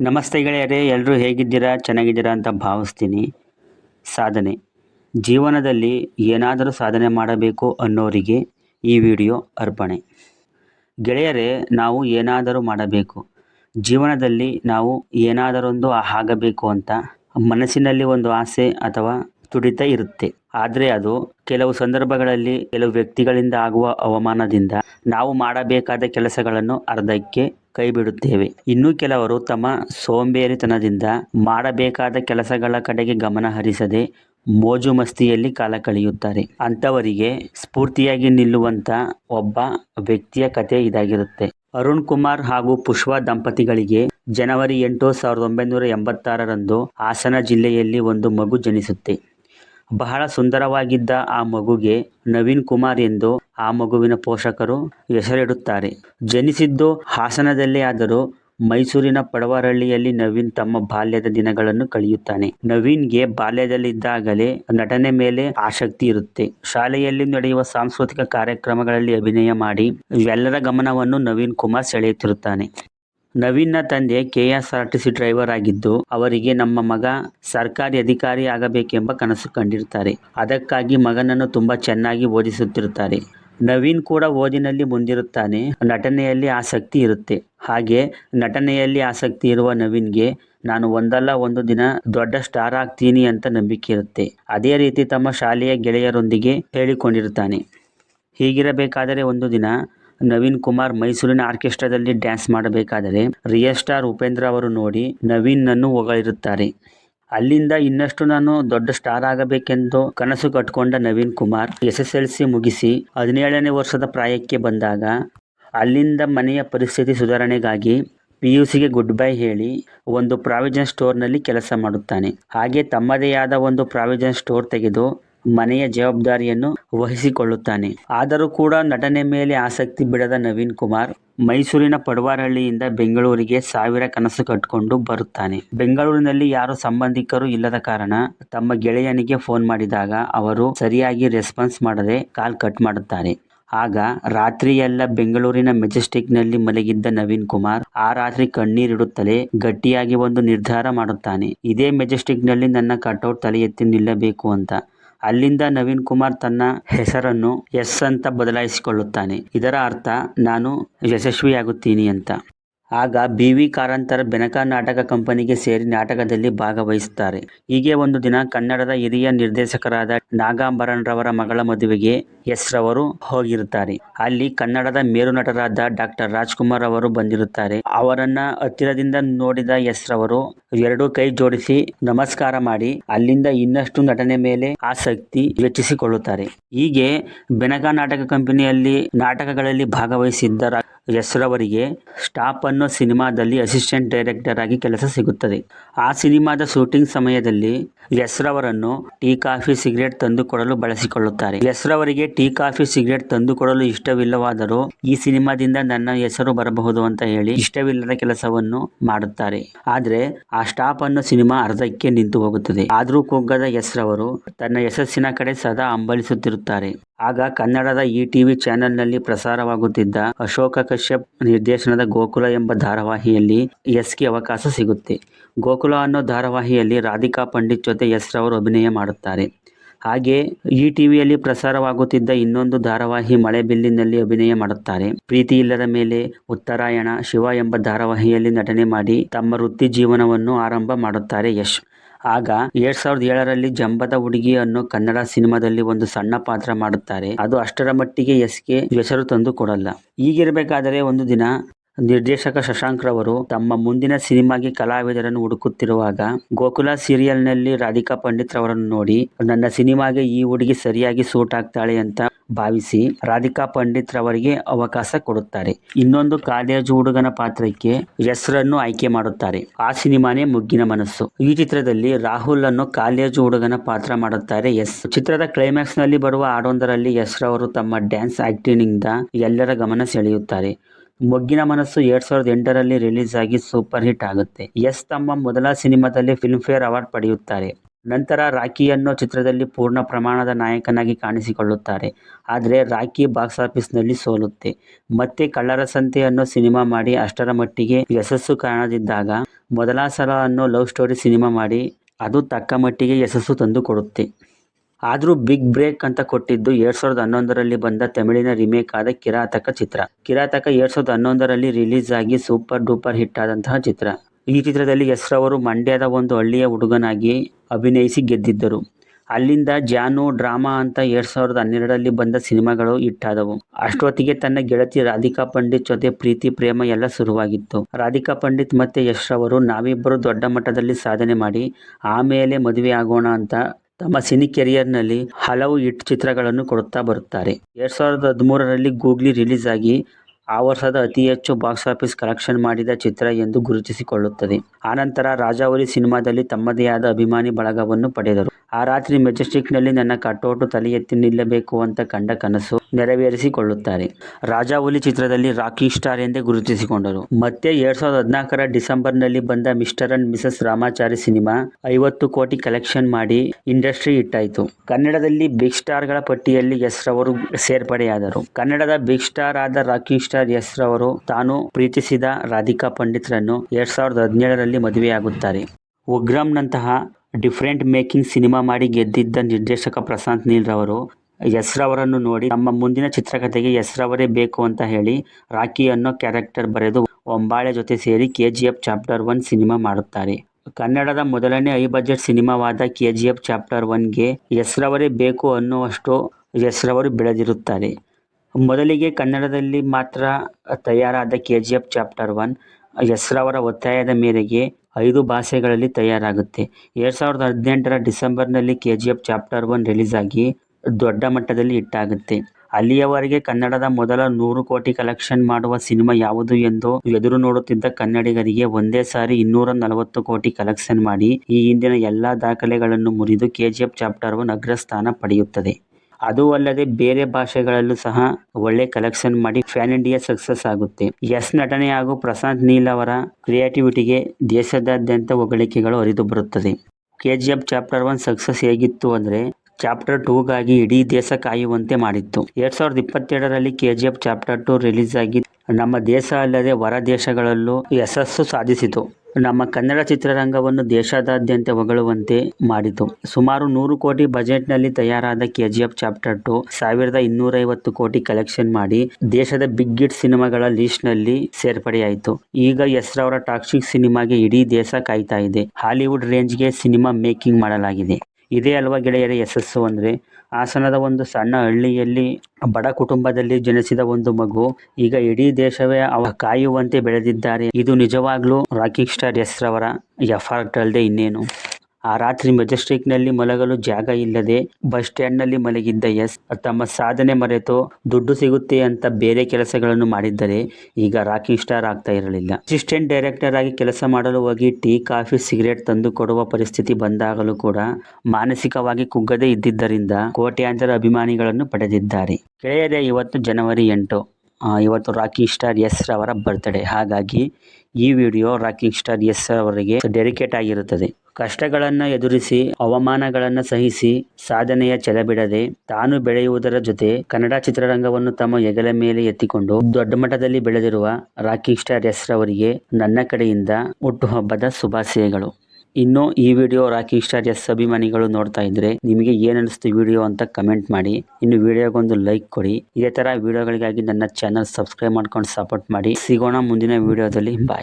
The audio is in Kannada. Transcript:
ನಮಸ್ತೆ ಗೆಳೆಯರೇ ಎಲ್ಲರೂ ಹೇಗಿದ್ದೀರಾ? ಚೆನ್ನಾಗಿದ್ದೀರಾ ಅಂತ ಭಾವಿಸ್ತೀನಿ. ಸಾಧನೆ. ಜೀವನದಲ್ಲಿ ಏನಾದರೂ ಸಾಧನೆ ಮಾಡಬೇಕು ಅನ್ನೋರಿಗೆ ಈ ವಿಡಿಯೋ ಅರ್ಪಣೆ. ಗೆಳೆಯರೇ, ನಾವು ಏನಾದರೂ ಮಾಡಬೇಕು. ಜೀವನದಲ್ಲಿ ನಾವು ಏನಾದರೊಂದು ಆಗಬೇಕು ಅಂತ ಮನಸ್ಸಿನಲ್ಲಿ ಒಂದು ಆಸೆ ಅಥವಾ ತುಡಿತ ಇರುತ್ತೆ. ಆದರೆ ಅದು ಕೆಲವು ಸಂದರ್ಭಗಳಲ್ಲಿ ಕೆಲವು ವ್ಯಕ್ತಿಗಳಿಂದ ಆಗುವ ಅವಮಾನದಿಂದ ನಾವು ಮಾಡಬೇಕಾದ ಕೆಲಸಗಳನ್ನು ಅರ್ಧಕ್ಕೆ ಕೈ ಬಿಡುತ್ತೇವೆ ಇನ್ನು ಕೆಲವರು ತಮ್ಮ ಸೋಂಬೇರಿತನದಿಂದ ಮಾಡಬೇಕಾದ ಕೆಲಸಗಳ ಕಡೆಗೆ ಗಮನ ಹರಿಸದೆ ಮೋಜು ಮಸ್ತಿಯಲ್ಲಿ ಕಾಲ ಕಳೆಯುತ್ತಾರೆ. ಅಂಥವರಿಗೆ ಸ್ಫೂರ್ತಿಯಾಗಿ ನಿಲ್ಲುವಂತ ಒಬ್ಬ ವ್ಯಕ್ತಿಯ ಕತೆ ಇದಾಗಿರುತ್ತೆ. ಅರುಣ್ ಕುಮಾರ್ ಹಾಗೂ ಪುಷ್ಪ ದಂಪತಿಗಳಿಗೆ ಜನವರಿ ಎಂಟು ಸಾವಿರದ ಒಂಬೈನೂರ ಎಂಬತ್ತಾರರಂದು ಹಾಸನ ಜಿಲ್ಲೆಯಲ್ಲಿ ಒಂದು ಮಗು ಜನಿಸುತ್ತೆ. ಬಹಳ ಸುಂದರವಾಗಿದ್ದ ಆ ಮಗುಗೆ ನವೀನ್ ಕುಮಾರ್ ಎಂದು ಆ ಮಗುವಿನ ಪೋಷಕರು ಹೆಸರಿಡುತ್ತಾರೆ. ಜನಿಸಿದ್ದು ಹಾಸನದಲ್ಲೇ ಆದರೂ ಮೈಸೂರಿನ ಪಡವರಹಳ್ಳಿಯಲ್ಲಿ ನವೀನ್ ತಮ್ಮ ಬಾಲ್ಯದ ದಿನಗಳನ್ನು ಕಳೆಯುತ್ತಾನೆ. ನವೀನ್ಗೆ ಬಾಲ್ಯದಲ್ಲಿದ್ದಾಗಲೇ ನಟನೆ ಮೇಲೆ ಆಸಕ್ತಿ ಇರುತ್ತೆ. ಶಾಲೆಯಲ್ಲಿ ನಡೆಯುವ ಸಾಂಸ್ಕೃತಿಕ ಕಾರ್ಯಕ್ರಮಗಳಲ್ಲಿ ಅಭಿನಯ ಮಾಡಿ ಎಲ್ಲರ ಗಮನವನ್ನು ನವೀನ್ ಕುಮಾರ್ ಸೆಳೆಯುತ್ತಿರುತ್ತಾನೆ. ನವೀನ್ನ ತಂದೆ K S R T C driver ಆಗಿದ್ದು ಅವರಿಗೆ ನಮ್ಮ ಮಗ ಸರ್ಕಾರಿ ಅಧಿಕಾರಿ ಆಗಬೇಕೆಂಬ ಕನಸು ಕಂಡಿರುತ್ತಾರೆ. ಅದಕ್ಕಾಗಿ ಮಗನನ್ನು ತುಂಬಾ ಚೆನ್ನಾಗಿ ಓದಿಸುತ್ತಿರುತ್ತಾರೆ. ನವೀನ್ ಕೂಡ ಓದಿನಲ್ಲಿ ಮುಂದಿರುತ್ತಾನೆ. ನಟನೆಯಲ್ಲಿ ಆಸಕ್ತಿ ಇರುತ್ತೆ. ಹಾಗೆ ನಟನೆಯಲ್ಲಿ ಆಸಕ್ತಿ ಇರುವ ನವೀನ್ಗೆ ನಾನು ಒಂದಲ್ಲ ಒಂದು ದಿನ ದೊಡ್ಡ ಸ್ಟಾರ್ ಆಗ್ತೀನಿ ಅಂತ ನಂಬಿಕೆ ಇರುತ್ತೆ. ಅದೇ ರೀತಿ ತಮ್ಮ ಶಾಲೆಯ ಗೆಳೆಯರೊಂದಿಗೆ ಹೇಳಿಕೊಂಡಿರುತ್ತಾನೆ ಹೀಗಿರಬೇಕಾದರೆ ಒಂದು ದಿನ ನವೀನ್ ಕುಮಾರ್ ಮೈಸೂರಿನ ಆರ್ಕೆಸ್ಟ್ರಾದಲ್ಲಿ ಡ್ಯಾನ್ಸ್ ಮಾಡಬೇಕಾದರೆ ರಿಯಲ್ ಸ್ಟಾರ್ ಉಪೇಂದ್ರ ಅವರು ನೋಡಿ ನವೀನ್ನನ್ನು ಹೊಗಳಿರುತ್ತಾರೆ. ಅಲ್ಲಿಂದ ಇನ್ನಷ್ಟು ನಾನು ದೊಡ್ಡ ಸ್ಟಾರ್ ಆಗಬೇಕೆಂದು ಕನಸು ಕಟ್ಕೊಂಡ Naveen Kumar S S L C ಮುಗಿಸಿ ಹದಿನೇಳನೇ ವರ್ಷದ ಪ್ರಾಯಕ್ಕೆ ಬಂದಾಗ ಅಲ್ಲಿಂದ ಮನೆಯ ಪರಿಸ್ಥಿತಿ ಸುಧಾರಣೆಗಾಗಿ ಪಿ ಯು ಸಿಗೆ ಗುಡ್ ಬೈ ಹೇಳಿ ಒಂದು ಪ್ರಾವಿಜನ್ ಸ್ಟೋರ್ನಲ್ಲಿ ಕೆಲಸ ಮಾಡುತ್ತಾನೆ. ಹಾಗೆ ತಮ್ಮದೇ ಆದ ಒಂದು ಪ್ರಾವಿಜನ್ ಸ್ಟೋರ್ ತೆಗೆದು ಮನೆಯ ಜವಾಬ್ದಾರಿಯನ್ನು ವಹಿಸಿಕೊಳ್ಳುತ್ತಾನೆ. ಆದರೂ ಕೂಡ ನಟನೆ ಮೇಲೆ ಆಸಕ್ತಿ ಬಿಡದ ನವೀನ್ ಕುಮಾರ್ ಮೈಸೂರಿನ ಪಡುವಾರಹಳ್ಳಿಯಿಂದ ಬೆಂಗಳೂರಿಗೆ ಸಾವಿರ ಕನಸು ಕಟ್ಟಿಕೊಂಡು ಬರುತ್ತಾನೆ. ಬೆಂಗಳೂರಿನಲ್ಲಿ ಯಾರು ಸಂಬಂಧಿಕರು ಇಲ್ಲದ ಕಾರಣ ತಮ್ಮ ಗೆಳೆಯನಿಗೆ ಫೋನ್ ಮಾಡಿದಾಗ ಅವರು ಸರಿಯಾಗಿ ರೆಸ್ಪಾನ್ಸ್ ಮಾಡದೆ ಕಾಲ್ ಕಟ್ ಮಾಡುತ್ತಾರೆ. ಆಗ ರಾತ್ರಿಯೆಲ್ಲ ಬೆಂಗಳೂರಿನ ಮೆಜೆಸ್ಟಿಕ್ನಲ್ಲಿ ಮಲಗಿದ್ದ ನವೀನ್ ಕುಮಾರ್ ಆ ರಾತ್ರಿ ಕಣ್ಣೀರಿಡುತ್ತಲೇ ಗಟ್ಟಿಯಾಗಿ ಒಂದು ನಿರ್ಧಾರ ಮಾಡುತ್ತಾನೆ. ಇದೇ ಮೆಜೆಸ್ಟಿಕ್ನಲ್ಲಿ ನನ್ನ ಕಟೌಟ್ ತಲೆ ಎತ್ತಿ ನಿಲ್ಲಬೇಕು ಅಂತ. ಅಲ್ಲಿಂದ ನವೀನ್ ಕುಮಾರ್ ತನ್ನ ಹೆಸರನ್ನು ಎಸ್ ಅಂತ ಬದಲಾಯಿಸಿಕೊಳ್ಳುತ್ತಾನೆ. ಇದರ ಅರ್ಥ ನಾನು ಯಶಸ್ವಿಯಾಗುತ್ತೀನಿ ಅಂತ. ಆಗ ಬಿ ವಿ ಕಾರಂತರ ಬೆನಕ ನಾಟಕ ಕಂಪನಿಗೆ ಸೇರಿ ನಾಟಕದಲ್ಲಿ ಭಾಗವಹಿಸುತ್ತಾರೆ. ಹೀಗೆ ಒಂದು ದಿನ ಕನ್ನಡದ ಹಿರಿಯ ನಿರ್ದೇಶಕರಾದ ನಾಗಾಂಬರನ್ ರವರ ಮಗಳ ಮದುವೆಗೆ ಎಸ್ ರವರು ಹೋಗಿರುತ್ತಾರೆ. ಅಲ್ಲಿ ಕನ್ನಡದ ಮೇರು ನಟರಾದ ಡಾಕ್ಟರ್ ರಾಜ್ಕುಮಾರ್ ಅವರು ಬಂದಿರುತ್ತಾರೆ. ಅವರನ್ನ ಹತ್ತಿರದಿಂದ ನೋಡಿದ ಎಸ್ ರವರು ಎರಡು ಕೈ ಜೋಡಿಸಿ ನಮಸ್ಕಾರ ಮಾಡಿ ಅಲ್ಲಿಂದ ಇನ್ನಷ್ಟು ನಟನೆ ಮೇಲೆ ಆಸಕ್ತಿ ಹೆಚ್ಚಿಸಿಕೊಳ್ಳುತ್ತಾರೆ. ಹೀಗೆ ಬೆನಕ ನಾಟಕ ಕಂಪನಿಯಲ್ಲಿ ನಾಟಕಗಳಲ್ಲಿ ಭಾಗವಹಿಸಿದ್ದ ಹೆಸರವರಿಗೆ ಸ್ಟಾಪ್ ಅನ್ನೋ ಸಿನಿಮಾದಲ್ಲಿ ಅಸಿಸ್ಟೆಂಟ್ ಡೈರೆಕ್ಟರ್ ಆಗಿ ಕೆಲಸ ಸಿಗುತ್ತದೆ. ಆ ಸಿನಿಮಾದ ಶೂಟಿಂಗ್ ಸಮಯದಲ್ಲಿ ಹೆಸರವರನ್ನು ಟೀ, ಕಾಫಿ, ಸಿಗರೇಟ್ ತಂದುಕೊಡಲು ಬಳಸಿಕೊಳ್ಳುತ್ತಾರೆ. ಹೆಸರವರಿಗೆ ಟೀ, ಕಾಫಿ, ಸಿಗರೇಟ್ ತಂದು ಕೊಡಲು ಇಷ್ಟವಿಲ್ಲವಾದರೂ ಈ ಸಿನಿಮಾದಿಂದ ನನ್ನ ಹೆಸರು ಬರಬಹುದು ಅಂತ ಹೇಳಿ ಇಷ್ಟವಿಲ್ಲದ ಕೆಲಸವನ್ನು ಮಾಡುತ್ತಾರೆ. ಆದರೆ ಆ ಸ್ಟಾಪ್ ಅನ್ನು ಸಿನಿಮಾ ಅರ್ಧಕ್ಕೆ ನಿಂತು ಹೋಗುತ್ತದೆ. ಆದರೂ ಕುಗ್ಗದ ಯಸ್ರವರು ತನ್ನ ಯಶಸ್ಸಿನ ಕಡೆ ಸದಾ ಹಂಬಲಿಸುತ್ತಿರುತ್ತಾರೆ ಆಗ ಕನ್ನಡದ ಈ ಟಿವಿ ಚಾನೆಲ್ನಲ್ಲಿ ಪ್ರಸಾರವಾಗುತ್ತಿದ್ದ ಅಶೋಕ ಕಶ್ಯಪ್ ನಿರ್ದೇಶನದ ಗೋಕುಲ ಎಂಬ ಧಾರಾವಾಹಿಯಲ್ಲಿ ಎಸ್ಗೆ ಅವಕಾಶ ಸಿಗುತ್ತೆ. ಗೋಕುಲ ಅನ್ನೋ ಧಾರಾವಾಹಿಯಲ್ಲಿ ರಾಧಿಕಾ ಪಂಡಿತ್ ಜೊತೆ ಎಸ್ ರವರು ಅಭಿನಯ ಮಾಡುತ್ತಾರೆ. ಹಾಗೆ ಈ ಟಿವಿಯಲ್ಲಿ ಪ್ರಸಾರವಾಗುತ್ತಿದ್ದ ಇನ್ನೊಂದು ಧಾರಾವಾಹಿ ಮಳೆಬಿಲ್ಲಿನಲ್ಲಿ ಅಭಿನಯ ಮಾಡುತ್ತಾರೆ. ಪ್ರೀತಿ ಇಲ್ಲದ ಮೇಲೆ ಉತ್ತರಾಯಣ, ಶಿವ ಎಂಬ ಧಾರಾವಾಹಿಯಲ್ಲಿ ನಟನೆ ಮಾಡಿ ತಮ್ಮ ವೃತ್ತಿ ಜೀವನವನ್ನು ಆರಂಭ ಮಾಡುತ್ತಾರೆ ಯಶ್. ಆಗ ಎರಡ್ ಸಾವಿರದ ಏಳರಲ್ಲಿ ಜಂಬದ ಹುಡುಗಿ ಅನ್ನೋ ಕನ್ನಡ ಸಿನಿಮಾದಲ್ಲಿ ಒಂದು ಸಣ್ಣ ಪಾತ್ರ ಮಾಡುತ್ತಾರೆ. ಅದು ಅಷ್ಟರ ಮಟ್ಟಿಗೆ ಎಸ್ಗೆ ಹೆಸರು ತಂದು ಕೊಡಲ್ಲ. ಹೀಗಿರಬೇಕಾದರೆ ಒಂದು ದಿನ ನಿರ್ದೇಶಕ ಶಶಾಂಕ್ ರವರು ತಮ್ಮ ಮುಂದಿನ ಸಿನಿಮಾಗೆ ಕಲಾವಿದರನ್ನು ಹುಡುಕುತ್ತಿರುವಾಗ ಗೋಕುಲ ಸೀರಿಯಲ್ನಲ್ಲಿ ರಾಧಿಕಾ ಪಂಡಿತ್ ರವರನ್ನು ನೋಡಿ, ನನ್ನ ಸಿನಿಮಾಗೆ ಈ ಹುಡುಗಿ ಸರಿಯಾಗಿ ಸೂಟ್ ಆಗ್ತಾಳೆ ಅಂತ ಭಾವಿಸಿ ರಾಧಿಕಾ ಪಂಡಿತ್ ರವರಿಗೆ ಅವಕಾಶ ಕೊಡುತ್ತಾರೆ. ಇನ್ನೊಂದು ಕಾಲೇಜು ಹುಡುಗನ ಪಾತ್ರಕ್ಕೆ ಹೆಸರನ್ನು ಆಯ್ಕೆ ಮಾಡುತ್ತಾರೆ. ಆ ಸಿನಿಮಾನೇ ಮುಗ್ಗಿನ ಮನಸ್ಸು. ಈ ಚಿತ್ರದಲ್ಲಿ ರಾಹುಲ್ ಅನ್ನು ಕಾಲೇಜು ಹುಡುಗನ ಪಾತ್ರ ಮಾಡುತ್ತಾರೆ ಎಸ್. ಚಿತ್ರದ ಕ್ಲೈಮ್ಯಾಕ್ಸ್ನಲ್ಲಿ ಬರುವ ಹಾಡೊಂದರಲ್ಲಿ ಯಶ್ ರವರು ತಮ್ಮ ಡ್ಯಾನ್ಸ್ ಆಕ್ಟಿಂಗ್ನಿಂದ ಎಲ್ಲರ ಗಮನ ಸೆಳೆಯುತ್ತಾರೆ. ಮೊಗ್ಗಿನ ಮನಸ್ಸು ಎರಡ್ ಸಾವಿರದ ಎಂಟರಲ್ಲಿ ರಿಲೀಸ್ ಆಗಿ ಸೂಪರ್ ಹಿಟ್ ಆಗುತ್ತೆ. ಎಸ್ ತಮ್ಮ ಮೊದಲ ಸಿನಿಮಾದಲ್ಲಿ ಫಿಲ್ಮ್ಫೇರ್ ಅವಾರ್ಡ್ ಪಡೆಯುತ್ತಾರೆ. ನಂತರ ರಾಕಿ ಅನ್ನೋ ಚಿತ್ರದಲ್ಲಿ ಪೂರ್ಣ ಪ್ರಮಾಣದ ನಾಯಕನಾಗಿ ಕಾಣಿಸಿಕೊಳ್ಳುತ್ತಾರೆ. ಆದರೆ ರಾಕಿ ಬಾಕ್ಸ್ ಆಫೀಸ್ನಲ್ಲಿ ಸೋಲುತ್ತೆ. ಮತ್ತೆ ಕಳ್ಳರ ಸಂತೆ ಅನ್ನೋ ಸಿನಿಮಾ ಮಾಡಿ ಅಷ್ಟರ ಮಟ್ಟಿಗೆ ಯಶಸ್ಸು ಕಾಣದಿದ್ದಾಗ ಮೊದಲ ಸಲ ಅನ್ನೋ ಲವ್ ಸ್ಟೋರಿ ಸಿನಿಮಾ ಮಾಡಿ ಅದು ತಕ್ಕ ಮಟ್ಟಿಗೆ ಯಶಸ್ಸು ತಂದು ಕೊಡುತ್ತೆ ಆದರೂ ಬಿಗ್ ಬ್ರೇಕ್ ಅಂತ ಕೊಟ್ಟಿದ್ದು ಎರಡ್ ಸಾವಿರದ ಹನ್ನೊಂದರಲ್ಲಿ ಬಂದ ತಮಿಳಿನ ರಿಮೇಕ್ ಆದ ಕಿರಾತಕ ಚಿತ್ರ. ಕಿರಾತಕ ಎರಡ್ ಸಾವಿರದ ಹನ್ನೊಂದರಲ್ಲಿ ರಿಲೀಸ್ ಆಗಿ ಸೂಪರ್ ಡೂಪರ್ ಹಿಟ್ ಆದಂತಹ ಚಿತ್ರ. ಈ ಚಿತ್ರದಲ್ಲಿ ಯಶ್ ರವರು ಮಂಡ್ಯದ ಒಂದು ಹಳ್ಳಿಯ ಹುಡುಗನಾಗಿ ಅಭಿನಯಿಸಿ ಗೆದ್ದಿದ್ದರು. ಅಲ್ಲಿಂದ ಜಾನು, ಡ್ರಾಮಾ ಅಂತ ಎರಡ್ ಸಾವಿರದ ಹನ್ನೆರಡರಲ್ಲಿ ಬಂದ ಸಿನಿಮಾಗಳು ಹಿಟ್ಟಾದವು ಅಷ್ಟೊತ್ತಿಗೆ ತನ್ನ ಗೆಳತಿ ರಾಧಿಕಾ ಪಂಡಿತ್ ಜೊತೆ ಪ್ರೀತಿ, ಪ್ರೇಮ ಎಲ್ಲ ಶುರುವಾಗಿತ್ತು. ರಾಧಿಕಾ ಪಂಡಿತ್ ಮತ್ತೆ ಯಶ್ ನಾವಿಬ್ಬರು ದೊಡ್ಡ ಮಟ್ಟದಲ್ಲಿ ಸಾಧನೆ ಮಾಡಿ ಆಮೇಲೆ ಮದುವೆ ಆಗೋಣ ಅಂತ ತಮ್ಮ ಸಿನಿ ಕೆರಿಯರ್ನಲ್ಲಿ ಹಲವು ಹಿಟ್ ಚಿತ್ರಗಳನ್ನು ಕೊಡುತ್ತಾ ಬರುತ್ತಾರೆ. ಎರಡು ಸಾವಿರದ ಹದಿಮೂರರಲ್ಲಿ ಗೂಗ್ಲಿ ರಿಲೀಸ್ ಆಗಿ ಆ ವರ್ಷದ ಅತಿ ಹೆಚ್ಚು ಬಾಕ್ಸ್ ಆಫೀಸ್ ಕಲೆಕ್ಷನ್ ಮಾಡಿದ ಚಿತ್ರ ಎಂದು ಗುರುತಿಸಿಕೊಳ್ಳುತ್ತದೆ. ಆನಂತರ ರಾಜಾವಲಿ ಸಿನಿಮಾದಲ್ಲಿ ತಮ್ಮದೇ ಆದ ಅಭಿಮಾನಿ ಬಳಗವನ್ನು ಪಡೆದರು. ಆ ರಾತ್ರಿ ಮೆಜೆಸ್ಟಿಕ್ನಲ್ಲಿ ನನ್ನ ಕಟೌಟು ತಲೆ ಎತ್ತಿ ನಿಲ್ಲಬೇಕು ಅಂತ ಕಂಡ ಕನಸು ನೆರವೇರಿಸಿಕೊಳ್ಳುತ್ತಾರೆ. ರಾಜಾವುಲಿ ಚಿತ್ರದಲ್ಲಿ ರಾಕಿ ಸ್ಟಾರ್ ಎಂದೇ ಗುರುತಿಸಿಕೊಂಡರು. ಮತ್ತೆ ಎರಡ್ ಸಾವಿರದ ಹದಿನಾಲ್ಕರ ಡಿಸೆಂಬರ್ನಲ್ಲಿ ಬಂದ mister and Mrs Ramachari cinema ಐವತ್ತು ಕೋಟಿ ಕಲೆಕ್ಷನ್ ಮಾಡಿ ಇಂಡಸ್ಟ್ರಿ ಇಟ್ಟಾಯಿತು ಕನ್ನಡದಲ್ಲಿ ಬಿಗ್ ಸ್ಟಾರ್ಗಳ ಪಟ್ಟಿಯಲ್ಲಿ ಎಸ್ ರವರು ಸೇರ್ಪಡೆಯಾದರು. ಕನ್ನಡದ ಬಿಗ್ ಸ್ಟಾರ್ ಆದ ರಾಕಿ ಸ್ಟಾರ್ ಎಸ್ ರವರು ತಾನು ಪ್ರೀತಿಸಿದ ರಾಧಿಕಾ ಪಂಡಿತ್ರನ್ನು ಎರಡ್ ಸಾವಿರದ ಹದಿನೇಳರಲ್ಲಿ ಮದುವೆಯಾಗುತ್ತಾರೆ. ಉಗ್ರಂನಂತಹ ಡಿಫ್ರೆಂಟ್ ಮೇಕಿಂಗ್ ಸಿನಿಮಾ ಮಾಡಿ ಗೆದ್ದಿದ್ದ ನಿರ್ದೇಶಕ ಪ್ರಶಾಂತ್ ನೀಲ್ ರವರು ಯಸ್ರವರನ್ನು ನೋಡಿ ನಮ್ಮ ಮುಂದಿನ ಚಿತ್ರಕಥೆಗೆ ಎಸ್ರವರೇ ಬೇಕು ಅಂತ ಹೇಳಿ ರಾಕಿ ಅನ್ನೋ ಕ್ಯಾರೆಕ್ಟರ್ ಬರೆದು ಒಂಬಾಳೆ ಜೊತೆ ಸೇರಿ K G F chapter one cinema ಮಾಡುತ್ತಾರೆ. ಕನ್ನಡದ ಮೊದಲನೇ ಐ ಬಜೆಟ್ ಸಿನಿಮಾವಾದ ಕೆ ಜಿ ಎಫ್ ಚಾಪ್ಟರ್ ಒನ್ಗೆ ಗೆ ರವರೇ ಬೇಕು ಅನ್ನುವಷ್ಟು ಯಶ್ ರವರು ಬೆಳೆದಿರುತ್ತಾರೆ. ಮೊದಲಿಗೆ ಕನ್ನಡದಲ್ಲಿ ಮಾತ್ರ ತಯಾರಾದ K G F chapter one Yash ರವರ ಒತ್ತಾಯದ ಮೇರೆಗೆ ಐದು ಭಾಷೆಗಳಲ್ಲಿ ತಯಾರಾಗುತ್ತೆ. ಎರಡು ಸಾವಿರದ ಹದಿನೆಂಟರ ಡಿಸೆಂಬರ್ನಲ್ಲಿ K G F chapter one release ಆಗಿ ದೊಡ್ಡ ಮಟ್ಟದಲ್ಲಿ ಹಿಟ್ಟಾಗುತ್ತೆ. ಅಲ್ಲಿಯವರೆಗೆ ಕನ್ನಡದ ಮೊದಲ ನೂರು ಕೋಟಿ ಕಲೆಕ್ಷನ್ ಮಾಡುವ ಸಿನಿಮಾ ಯಾವುದು ಎಂದು ಎದುರು ನೋಡುತ್ತಿದ್ದ ಕನ್ನಡಿಗರಿಗೆ ಒಂದೇ ಸಾರಿ ಇನ್ನೂರ ನಲವತ್ತು ಕೋಟಿ ಕಲೆಕ್ಷನ್ ಮಾಡಿ ಈ ಹಿಂದಿನ ಎಲ್ಲಾ ದಾಖಲೆಗಳನ್ನು ಮುರಿದು ಕೆಜಿಎಫ್ ಚಾಪ್ಟರ್ ಒನ್ ಅಗ್ರಸ್ಥಾನ ಪಡೆಯುತ್ತದೆ. ಅದು ಅಲ್ಲದೆ ಬೇರೆ ಭಾಷೆಗಳಲ್ಲೂ ಸಹ ಒಳ್ಳೆ ಕಲೆಕ್ಷನ್ ಮಾಡಿ ಫ್ಯಾನ್ ಇಂಡಿಯಾ ಸಕ್ಸಸ್ ಆಗುತ್ತೆ. ಎಸ್ ನಟನೆ ಹಾಗೂ ಪ್ರಶಾಂತ್ ನೀಲ್ ಅವರ ಕ್ರಿಯೇಟಿವಿಟಿಗೆ ದೇಶದಾದ್ಯಂತ ಹೊಗಳಿಕೆಗಳು ಹರಿದು ಬರುತ್ತದೆ. ಎಫ್ ಚಾಪ್ಟರ್ ಒನ್ ಸಕ್ಸಸ್ ಹೇಗಿತ್ತು ಅಂದ್ರೆ ಚಾಪ್ಟರ್ ಟೂಗಾಗಿ ಇಡೀ ದೇಶ ಕಾಯುವಂತೆ ಮಾಡಿತ್ತು. ಎರಡ್ ಸಾವಿರದ ಇಪ್ಪತ್ತೆರಡರಲ್ಲಿ ಎಫ್ ಚಾಪ್ಟರ್ ಟೂ ರಿಲೀಸ್ ಆಗಿ ನಮ್ಮ ದೇಶ ಅಲ್ಲದೆ ಹೊರ ದೇಶಗಳಲ್ಲೂ ಯಶಸ್ಸು ಸಾಧಿಸಿತು. ನಮ್ಮ ಕನ್ನಡ ಚಿತ್ರರಂಗವನ್ನು ದೇಶಾದ್ಯಂತ ಹೊಗಳುವಂತೆ ಮಾಡಿತು. ಸುಮಾರು ನೂರು ಕೋಟಿ ಬಜೆಟ್ನಲ್ಲಿ ತಯಾರಾದ ಕೆಜಿಎಫ್ ಚಾಪ್ಟರ್ ಟು ಸಾವಿರದ ಇನ್ನೂರೈವತ್ತು ಕೋಟಿ ಕಲೆಕ್ಷನ್ ಮಾಡಿ ದೇಶದ ಬಿಗ್ ಹಿಟ್ ಸಿನಿಮಾಗಳ ಲಿಸ್ಟ್ನಲ್ಲಿ ಸೇರ್ಪಡೆಯಾಯಿತು. ಈಗ ಎಸ್ ರವರ ಟಾಕ್ಸಿಕ್ ಸಿನಿಮಾಗೆ ಇಡೀ ದೇಶ ಕಾಯ್ತಾ ಇದೆ. ಹಾಲಿವುಡ್ ರೇಂಜ್ಗೆ ಸಿನಿಮಾ ಮೇಕಿಂಗ್ ಮಾಡಲಾಗಿದೆ. ಇದೇ ಅಲ್ವಾ ಗೆಳೆಯರ ಯಶಸ್ಸು ಅಂದರೆ? ಹಾಸನದ ಒಂದು ಸಣ್ಣ ಹಳ್ಳಿಯಲ್ಲಿ ಬಡ ಕುಟುಂಬದಲ್ಲಿ ಜನಿಸಿದ ಒಂದು ಮಗು. ಈಗ ಇಡೀ ದೇಶವೇ ಅವ ಕಾಯುವಂತೆ ಬೆಳೆದಿದ್ದಾರೆ. ಇದು ನಿಜವಾಗ್ಲೂ ರಾಕಿಂಗ್ ಸ್ಟಾರ್ ಎಸ್ ರವರ ಎಫರ್ಟ್ ಅಲ್ಲದೆ ಇನ್ನೇನು? ಆ ರಾತ್ರಿ ಮೆಜೆಸ್ಟಿಕ್ನಲ್ಲಿ ಮಲಗಲು ಜಾಗ ಇಲ್ಲದೆ ಬಸ್ ಸ್ಟ್ಯಾಂಡ್ನಲ್ಲಿ ಮಲಗಿದ್ದ ಎಸ್ ತಮ್ಮ ಸಾಧನೆ ಮರೆತು ದುಡ್ಡು ಸಿಗುತ್ತೆ ಅಂತ ಬೇರೆ ಕೆಲಸಗಳನ್ನು ಮಾಡಿದ್ದರೆ ಈಗ ರಾಕಿಂಗ್ ಸ್ಟಾರ್ ಆಗ್ತಾ ಇರಲಿಲ್ಲ. ಅಸಿಸ್ಟೆಂಟ್ ಡೈರೆಕ್ಟರ್ ಆಗಿ ಕೆಲಸ ಮಾಡಲು ಹೋಗಿ ಟೀ, ಕಾಫಿ, ಸಿಗರೇಟ್ ತಂದು ಕೊಡುವ ಪರಿಸ್ಥಿತಿ ಬಂದಾಗಲೂ ಕೂಡ ಮಾನಸಿಕವಾಗಿ ಕುಗ್ಗದೇ ಇದ್ದಿದ್ದರಿಂದ ಕೋಟ್ಯಾಂತರ ಅಭಿಮಾನಿಗಳನ್ನು ಪಡೆದಿದ್ದಾರೆ. ಗೆಳೆಯರೇ, ಇವತ್ತು ಜನವರಿ ಎಂಟು. ಇವತ್ತು ರಾಕಿಂಗ್ ಸ್ಟಾರ್ ಎಸ್ ರವರ ಬರ್ತ್ಡೇ ಹಾಗಾಗಿ ಈ ವಿಡಿಯೋ ರಾಕಿಂಗ್ ಸ್ಟಾರ್ ಎಸ್ ಅವರಿಗೆ ಡೆಡಿಕೇಟ್ ಆಗಿರುತ್ತದೆ. ಕಷ್ಟಗಳನ್ನು ಎದುರಿಸಿ, ಅವಮಾನಗಳನ್ನು ಸಹಿಸಿ, ಸಾಧನೆಯ ಛಲ ಬಿಡದೆ ತಾನು ಬೆಳೆಯುವುದರ ಜೊತೆ ಕನ್ನಡ ಚಿತ್ರರಂಗವನ್ನು ತಮ್ಮ ಹೆಗಲ ಮೇಲೆ ಎತ್ತಿಕೊಂಡು ದೊಡ್ಡ ಮಟ್ಟದಲ್ಲಿ ಬೆಳೆದಿರುವ ರಾಕಿ ಸ್ಟಾರ್ ಎಸ್ ರವರಿಗೆ ನನ್ನ ಕಡೆಯಿಂದ ಹುಟ್ಟುಹಬ್ಬದ ಶುಭಾಶಯಗಳು. ಇನ್ನು ಈ ವಿಡಿಯೋ ರಾಕಿ ಸ್ಟಾರ್ ಎಸ್ ಅಭಿಮಾನಿಗಳು ನೋಡ್ತಾ ಇದ್ರೆ ನಿಮಗೆ ಏನ್ ಅನಿಸ್ತು ವಿಡಿಯೋ ಅಂತ ಕಮೆಂಟ್ ಮಾಡಿ. ಇನ್ನು ವಿಡಿಯೋಗೊಂದು ಲೈಕ್ ಕೊಡಿ. ಇದೇ ತರ ವಿಡಿಯೋಗಳಿಗಾಗಿ ನನ್ನ ಚಾನಲ್ ಸಬ್ಸ್ಕ್ರೈಬ್ ಮಾಡ್ಕೊಂಡು ಸಪೋರ್ಟ್ ಮಾಡಿ. ಸಿಗೋಣ ಮುಂದಿನ ವಿಡಿಯೋದಲ್ಲಿ. ಬಾಯ್